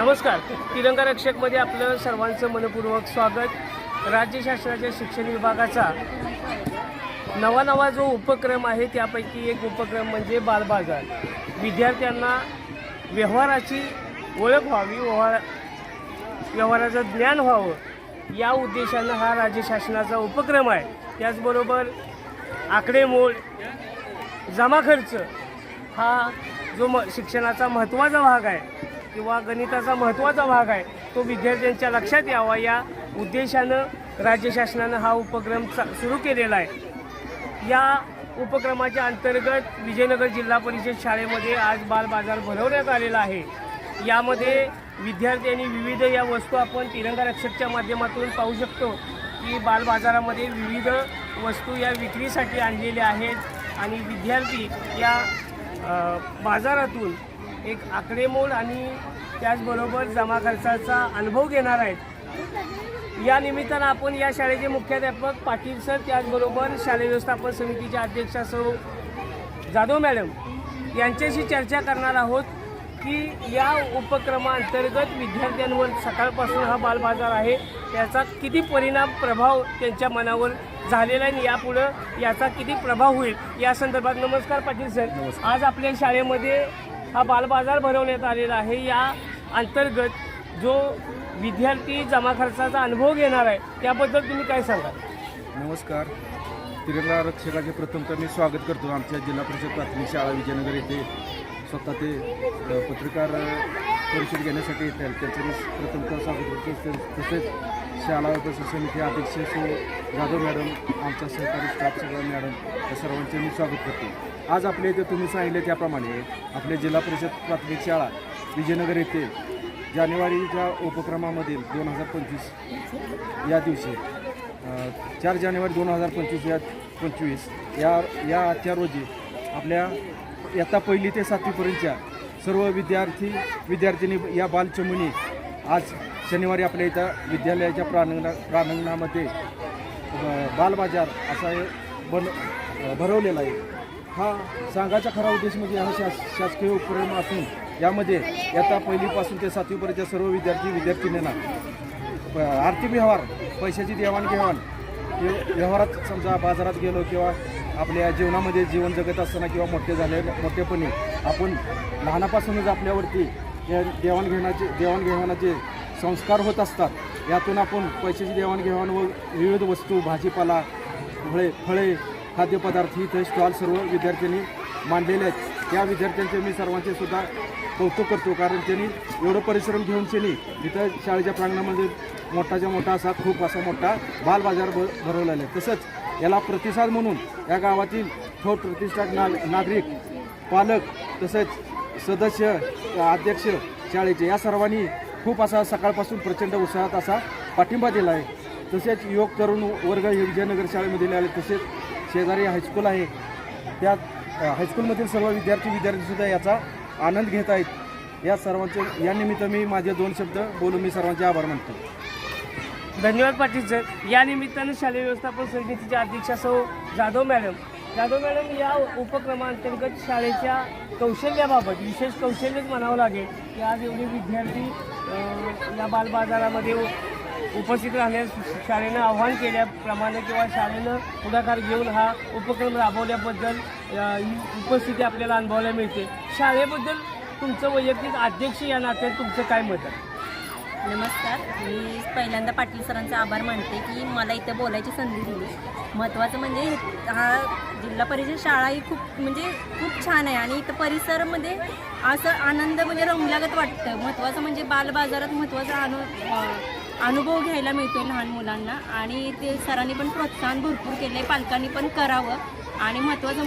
नमस्कार. तिरंगा रक्षकमध्ये आपलं सर्वांचं मनपूर्वक स्वागत. राज्य शासनाच्या शिक्षण विभागाचा नवा नवा जो उपक्रम आहे त्यापैकी एक उपक्रम म्हणजे बालबाजार. विद्यार्थ्यांना व्यवहाराची ओळख व्हावी व्यवहार व्यवहाराचं ज्ञान व्हावं या उद्देशानं हा राज्य शासनाचा उपक्रम आहे. त्याचबरोबर आकडेमोड जमा खर्च हा जो म शिक्षणाचा महत्त्वाचा भाग आहे किंवा गणिताचा महत्त्वाचा भाग आहे तो विद्यार्थ्यांच्या लक्षात यावा. या उद्देशानं राज्य शासनानं हा उपक्रम सुरू केलेला आहे. या उपक्रमाच्या अंतर्गत विजयनगर जिल्हा परिषद शाळेमध्ये आज बाल बाजार भरवण्यात आलेला आहे. यामध्ये विद्यार्थ्यांनी विविध या वस्तू आपण तिरंगा रक्षकच्या माध्यमातून पाहू शकतो की बाल बाजारामध्ये विविध वस्तू या विक्रीसाठी आणलेल्या आहेत आणि विद्यार्थी या बाजारातून एक आकडेमोड आणि त्याचबरोबर जमा खर्चाचा अनुभव घेणार आहेत. या निमित्तानं आपण या शाळेचे मुख्याध्यापक पाटील सर त्याचबरोबर शालेय व्यवस्थापन समितीच्या अध्यक्षा सौ जाधव मॅडम यांच्याशी चर्चा करणार आहोत की या उपक्रमाअंतर्गत विद्यार्थ्यांवर सकाळपासून हा बालबाजार आहे. त्याचा किती परिणाम प्रभाव त्यांच्या मनावर झालेला आहे आणि यापुढं याचा किती प्रभाव होईल या संदर्भात नमस्कार पाटील सर. आज आपल्या शाळेमध्ये हा बालबाजार भरवण्यात आलेला आहे. या अंतर्गत जो विद्यार्थी जमा खर्चाचा अनुभव घेणार आहे त्याबद्दल तुम्ही काय सांगाल? नमस्कार. तिरंगा आरक्षकाचे प्रथम तर मी स्वागत करतो आमच्या जिल्हा परिषद प्राथमिक शाळा विजयनगर येथे. स्वतः ते पत्रकार परिषद घेण्यासाठी येतात त्यांचं मी प्रथमतः स्वागत करतो. तसेच- शाळा तसेच समिती अध्यक्ष सो जाधव मॅडम आमचा सहकारी स्टाफ सगळा मॅडम या सर्वांचे मी स्वागत करतो. आज आपल्या इथे तुम्ही सांगितले त्याप्रमाणे आपल्या जिल्हा परिषद प्राथमिक शाळा विजयनगर येथे जानेवारीच्या उपक्रमामधील दोन हजार पंचवीस या दिवशी चार जानेवारी दोन हजार पंचवीस या पंचवीस या या आजच्या रोजी आपल्या इयत्ता पहिली ते सातवीपर्यंतच्या सर्व विद्यार्थी विद्यार्थिनी या बालचमुनी आज शनिवारी आपल्या इथं विद्यालयाच्या प्रांगणा प्रांगणामध्ये बालबाजार असा हे बन भरवलेला आहे. हा सांगायचा खरा उद्देश म्हणजे हा शास शासकीय उपक्रम असून यामध्ये इयत्ता पहिलीपासून ते सातवीपर्यंतच्या सर्व विद्यार्थी विद्यार्थिनींना आर्थिक व्यवहार पैशाची देवाणघेवाण हे व्यवहारात समजा बाजारात गेलो किंवा आपल्या जीवनामध्ये जीवन जगत असताना किंवा मोठे झाले मोठेपणी आपण लहानापासूनच आपल्यावरती या देवाणघेवाणाचे देवाणघेवाणाचे संस्कार होत असतात. यातून आपण पैशाची देवाणघेवाण व विविध वस्तू भाजीपाला फळे फळे खाद्यपदार्थ इथे स्टॉल सर्व विद्यार्थ्यांनी मांडलेले आहेत. त्या विद्यार्थ्यांचे मी सर्वांचे सुद्धा कौतुक करतो. कारण त्यांनी एवढं परिश्रम घेऊन त्यांनी इथं शाळेच्या प्रांगणामध्ये मोठाच्या मोठा असा खूप असा मोठा बालबाजार भ भरवलेला आहे. तसंच याला प्रतिसाद म्हणून या गावातील थोर प्रतिष्ठात ना नागरिक पालक तसेच सदस्य अध्यक्ष शाळेचे या सर्वांनी खूप असा सकाळपासून प्रचंड उत्साहात असा पाठिंबा दिला आहे. तसेच युवक तरुण वर्ग हे विजयनगर शाळेमध्ये आले. तसेच शेजारी हायस्कूल आहे. त्या हायस्कूलमधील सर्व विद्यार्थी विद्यार्थीसुद्धा याचा आनंद घेत आहेत. या सर्वांचे या निमित्त मी माझे दोन शब्द बोलून मी सर्वांचे आभार मानतो. धन्यवाद पाटील सर. या निमित्तानं शालेय व्यवस्थापन समितीच्या अध्यक्षा सौ जाधव मॅडम. जाधव मॅडम या उपक्रमांतर्गत शाळेच्या कौशल्याबाबत विशेष कौशल्यच म्हणावं लागेल. की आज एवढे विद्यार्थी या बालबाजारामध्ये उपस्थित राहण्यास शाळेनं आव्हान केल्याप्रमाणे किंवा शाळेनं पुढाकार घेऊन हा उपक्रम राबवल्याबद्दल ही उपस्थिती आपल्याला अनुभवायला मिळते. शाळेबद्दल तुमचं वैयक्तिक अध्यक्ष या नात्यात तुमचं काय मत आहे? नमस्कार. मी पहिल्यांदा पाटील सरांचा आभार मानते की मला इथं बोलायची संधी दिली. महत्त्वाचं म्हणजे हा जिल्हा परिषद शाळा ही खूप म्हणजे खूप छान आहे आणि इथं परिसरामध्ये असं आनंद म्हणजे रमलागत वाटतं. महत्त्वाचं म्हणजे बालबाजारात महत्त्वाचा आनंद अनुभव घ्यायला मिळतो लहान मुलांना. आणि ते सरांनी पण प्रोत्साहन भरपूर केलं आहे पालकांनी पण करावं. आणि महत्त्वाचं